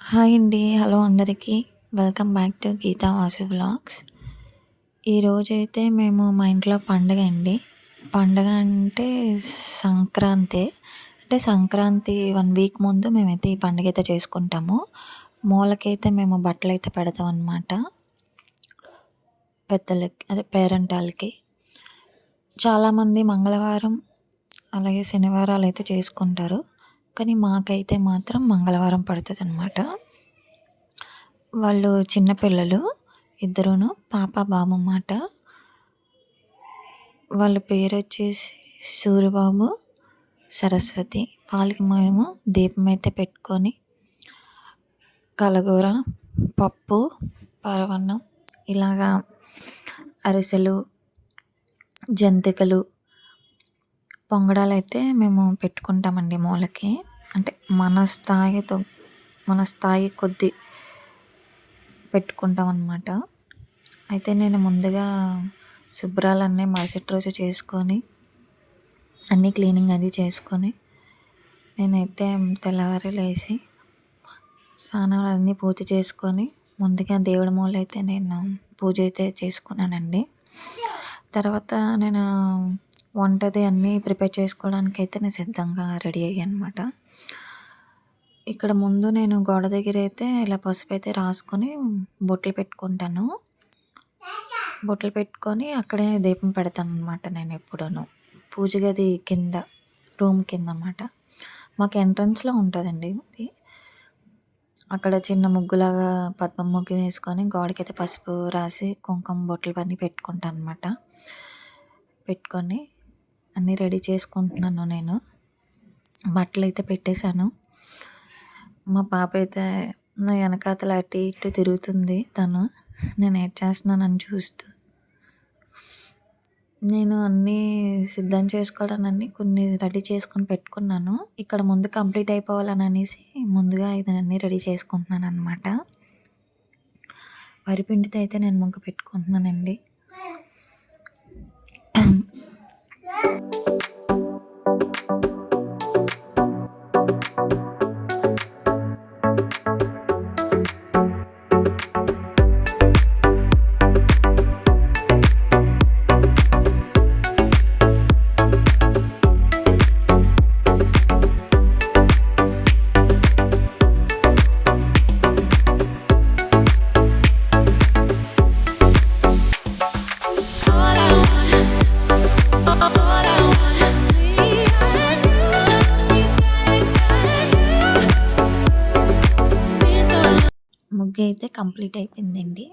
Hi అండి. Hello అందరికీ. Welcome back to Geetha Vasu vlogs. ఈరోజైతే మేము మా ఇంట్లో పండగ అండి. పండగ అంటే సంక్రాంతి అంటే సంక్రాంతి వన్ వీక్ ముందు మేమైతే ఈ పండుగైతే చేసుకుంటాము. మూలకైతే మేము బట్టలు అయితే పెడతాం అన్నమాట పెద్దలకి అదే పేరంటాలకి. చాలామంది మంగళవారం, అలాగే శనివారాలు అయితే చేసుకుంటారు. కానీ మాకైతే మాత్రం మంగళవారం పడుతుంది అనమాట వాళ్ళు చిన్నపిల్లలు ఇద్దరును పాప, బాబు అన్నమాట వాళ్ళ పేరొచ్చేసి సూరిబాబు, సరస్వతి. వాళ్ళకి మేము దీపమైతే పెట్టుకొని కలగూర, పప్పు, పరవన్నం ఇలాగా అరిసెలు, జంతికలు, పొంగడాలు అయితే మేము పెట్టుకుంటామండి మూలకి. అంటే మన స్థాయితో మన స్థాయి కొద్ది పెట్టుకుంటాం అనమాట అయితే నేను ముందుగా శుభ్రాలన్నీ మరుసటి రోజు చేసుకొని అన్నీ క్లీనింగ్ అది చేసుకొని నేనైతే తెల్లవారి స్నానాలు అన్నీ పూజ చేసుకొని ముందుగా దేవుడి మూలైతే నేను పూజ అయితే చేసుకున్నానండి. తర్వాత నేను వంటది అన్నీ ప్రిపేర్ చేసుకోవడానికి అయితే నేను సిద్ధంగా రెడీ అయ్యానమాట. ఇక్కడ ముందు నేను గోడ దగ్గర అయితే ఇలా పసుపు అయితే రాసుకొని బొట్లు పెట్టుకుంటాను. బొట్లు పెట్టుకొని అక్కడే దీపం పెడతాను అనమాట నేను నేనెప్పుడూను. పూజ గది కింద రూమ్ కిందనమాట. మాకు ఎంట్రన్స్‌లో ఉంటుందండి ఇది. అక్కడ చిన్న ముగ్గులాగా పద్మం ముగ్గు వేసుకొని గోడకైతే పసుపు రాసి కుంకుమ బొట్లు అన్నీ పెట్టుకుంటాను అనమాట పెట్టుకొని అన్నీ రెడీ చేసుకుంటున్నాను నేను. బట్టలు అయితే పెట్టేశాను మా పాప అయితే నా వెనకాతల అటు ఇటు తిరుగుతుంది తను. నేను ఏం చేస్తున్నానని చూస్తూ. నేను అన్నీ సిద్ధం చేసుకోవడానని కొన్ని రెడీ చేసుకొని పెట్టుకున్నాను. ఇక్కడ ముందు కంప్లీట్ అయిపోవాలని అనేసి ముందుగా ఇదన్నీ రెడీ చేసుకుంటున్నాను అనమాట వరిపిండితో అయితే నేను ముంక పెట్టుకుంటున్నానండి. Bye. అయితే కంప్లీట్ అయిపోయిందండి.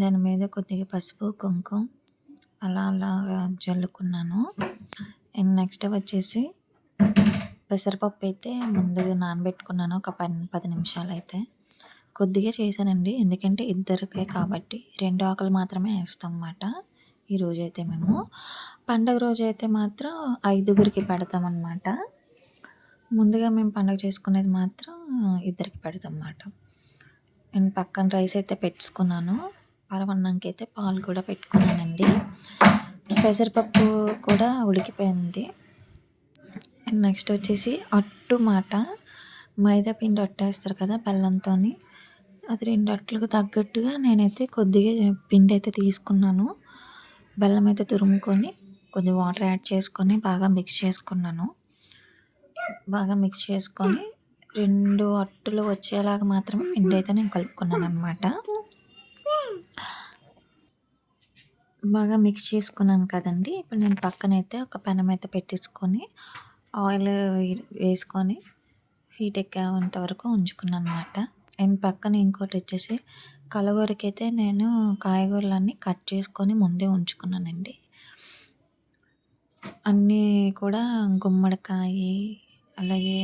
దాని మీద కొద్దిగా పసుపు, కుంకుమ అలా అలాగా జల్లుకున్నాను. అండ్ నెక్స్ట్ వచ్చేసి పెసరపప్పు అయితే ముందుగా నానబెట్టుకున్నాను ఒక పది నిమిషాలు అయితే కొద్దిగా చేశానండి. ఎందుకంటే ఇద్దరికే కాబట్టి రెండు ఆకులు మాత్రమే వేస్తాం అన్నమాట ఈరోజు అయితే మేము. పండగ రోజైతే మాత్రం ఐదుగురికి పెడతామన్నమాట. ముందుగా మేము పండగ చేసుకునేది మాత్రం ఇద్దరికి పెడతాం అన్నమాట నేను పక్కన రైస్ అయితే పెట్టుకున్నాను పరవన్నంకి అయితే పాలు కూడా పెట్టుకున్నానండి. పెసరపప్పు కూడా ఉడికిపోయింది. అండ్ నెక్స్ట్ వచ్చేసి అట్టు మాట. మైదా పిండి అట్టేస్తారు కదా బెల్లంతోని. అది రెండు అట్లకు తగ్గట్టుగా నేనైతే కొద్దిగా పిండి అయితే తీసుకున్నాను. బెల్లం అయితే తురుముకొని కొద్దిగా వాటర్ యాడ్ చేసుకొని బాగా మిక్స్ చేసుకున్నాను. బాగా మిక్స్ చేసుకొని రెండు అట్టులు వచ్చేలాగా మాత్రమే పిండి అయితే నేను కలుపుకున్నాననమాట. బాగా మిక్స్ చేసుకున్నాను కదండీ! ఇప్పుడు నేను పక్కనైతే ఒక పెనం అయితే పెట్టేసుకొని ఆయిల్ వేసుకొని హీట్ ఎక్కేంత వరకు ఉంచుకున్నానన్నమాట. అండ్ పక్కన ఇంకోటి వచ్చేసి కలగూరకైతే నేను కాయగూరలన్నీ కట్ చేసుకొని ముందే ఉంచుకున్నానండి. అన్నీ కూడా గుమ్మడికాయి, అలాగే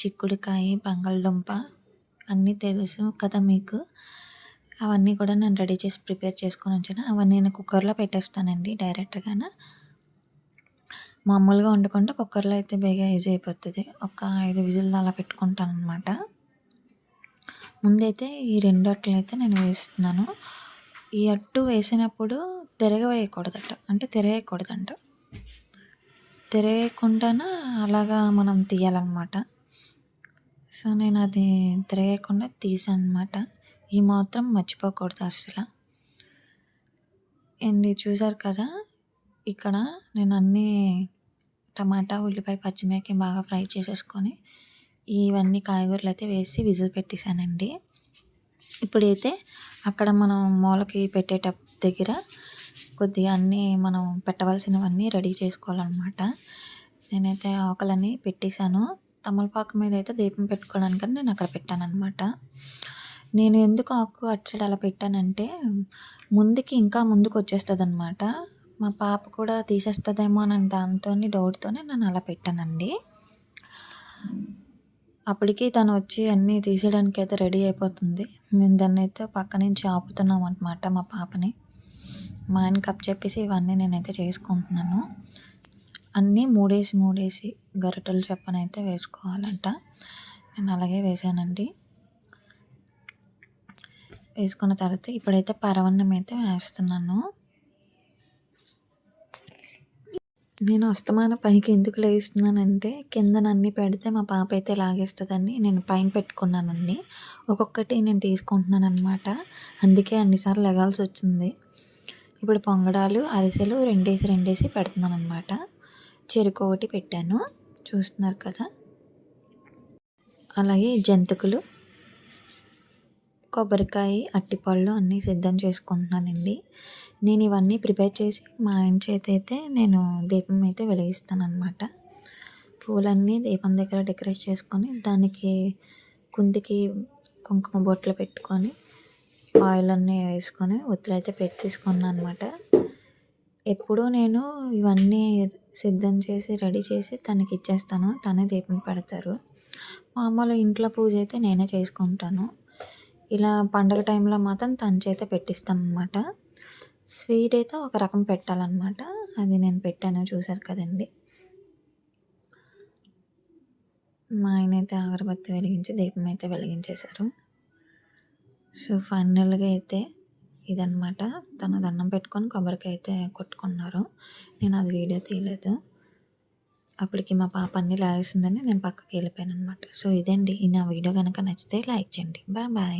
చిక్కుడుకాయి, బంగాళదుంప అన్నీ తెలుసు కదా మీకు. అవన్నీ కూడా నేను రెడీ చేసి ప్రిపేర్ చేసుకొని ఉంచాను. అవన్నీ నేను కుక్కర్‌లో పెట్టేస్తానండి డైరెక్ట్‌గాన. మామూలుగా వండుకుంటే కుక్కర్‌లో అయితే బేగా ఈజీ అయిపోతుంది ఒక ఐదు విజిల్ అలా పెట్టుకుంటాననమాట. ముందైతే ఈ రెండు అట్లు అయితే నేను వేస్తున్నాను. ఈ అట్టు వేసినప్పుడు తిరగవేయకూడదట. అంటే తిరగేయకూడదంట. తిరగేయకుండాన అలాగా మనం తీయాలన్నమాట. సో నేను అది తిరగకుండా తీసాను అనమాట ఈ మాత్రం మర్చిపోకూడదు అసలు. అండ్ చూసారు కదా ఇక్కడ నేను అన్నీ టమాటా ఉల్లిపాయ పచ్చిమిరపకాయ బాగా ఫ్రై చేసేసుకొని ఇవన్నీ కాయగూరలు అయితే వేసి విజిల్ పెట్టేశానండి. ఇప్పుడైతే అక్కడ మనం మూలకి పెట్టేట దగ్గర కొద్దిగా అన్నీ మనం పెట్టవలసినవన్నీ రెడీ చేసుకోవాలన్నమాట. నేనైతే ఆకులన్నీ పెట్టేశాను. తమలపాకు మీద అయితే దీపం పెట్టుకోవడానికని నేను అక్కడ పెట్టాను అనమాట నేను ఎందుకు ఆకు అటు సైడ్ అలా పెట్టానంటే ముందుకి ఇంకా ముందుకు వచ్చేస్తుంది అనమాట మా పాప కూడా తీసేస్తుందేమో అని దాంతో డౌట్తోనే నేను అలా పెట్టానండి. అప్పటికి తను వచ్చి అన్నీ తీసేయడానికి అయితే రెడీ అయిపోతుంది. మేము దాన్ని అయితే పక్క నుంచి ఆపుతున్నాం అనమాట మా పాపని. మా ఆయన కప్ చెప్పేసి ఇవన్నీ నేనైతే చేసుకుంటున్నాను. అన్నీ మూడేసి మూడేసి గరిటెలు చెప్పని అయితే వేసుకోవాలంట. నేను అలాగే వేసానండి. వేసుకున్న తర్వాత ఇప్పుడైతే పరవన్నం అయితే వేస్తున్నాను. నేను అస్తమాన పైకి ఎందుకు లేస్తున్నానంటే కిందన అన్నీ పెడితే మా పాప అయితే లాగేస్తుందని నేను పైన పెట్టుకున్నానండి. ఒక్కొక్కటి నేను తీసుకుంటున్నాను అనమాట అందుకే అన్నిసార్లు లెగాల్సి వచ్చింది. ఇప్పుడు పొంగడాలు అరిసెలు రెండేసి రెండేసి పెడుతున్నాను అనమాట చెరుకు ఒకటి పెట్టాను. చూస్తున్నారు కదా? అలాగే జంతికలు కొబ్బరికాయ అట్టిపళ్ళు అన్నీ సిద్ధం చేసుకుంటున్నానండి. నేను ఇవన్నీ ప్రిపేర్ చేసి మా ఆయన చేతి అయితే నేను దీపం అయితే వెలిగిస్తాను అనమాట పూలన్నీ దీపం దగ్గర డెకరేట్ చేసుకొని దానికి కుందికి కుంకుమ బొట్లు పెట్టుకొని ఆయిల్ అన్నీ వేసుకొని ఒత్తులు అయితే పెట్టేసుకున్నాను అనమాట ఎప్పుడూ నేను ఇవన్నీ సిద్ధం చేసి రెడీ చేసి తనకి ఇచ్చేస్తాను తనే దీపం పెడతారు. మామూలు ఇంట్లో పూజ అయితే నేనే చేసుకుంటాను. ఇలా పండగ టైంలో మాత్రం తన చేత పెట్టిస్తాను అనమాట స్వీట్ అయితే ఒక రకం పెట్టాలన్నమాట. అది నేను పెట్టాను చూసారు కదండి. మా ఆయన అయితే అగరబత్తి వెలిగించి దీపం అయితే వెలిగించేశారు. సో ఫైనల్గా అయితే ఇదనమాట తను దండం పెట్టుకొని కొబ్బరికాయ అయితే కొట్టుకున్నారు. నేను అది వీడియో తీయలేదు. అప్పటికి మా పాప అన్నీ లాగేసిందని నేను పక్కకి వెళ్ళిపోయాను అనమాట సో ఇదండి. నా వీడియో కనుక నచ్చితే లైక్ చేయండి. Bye bye.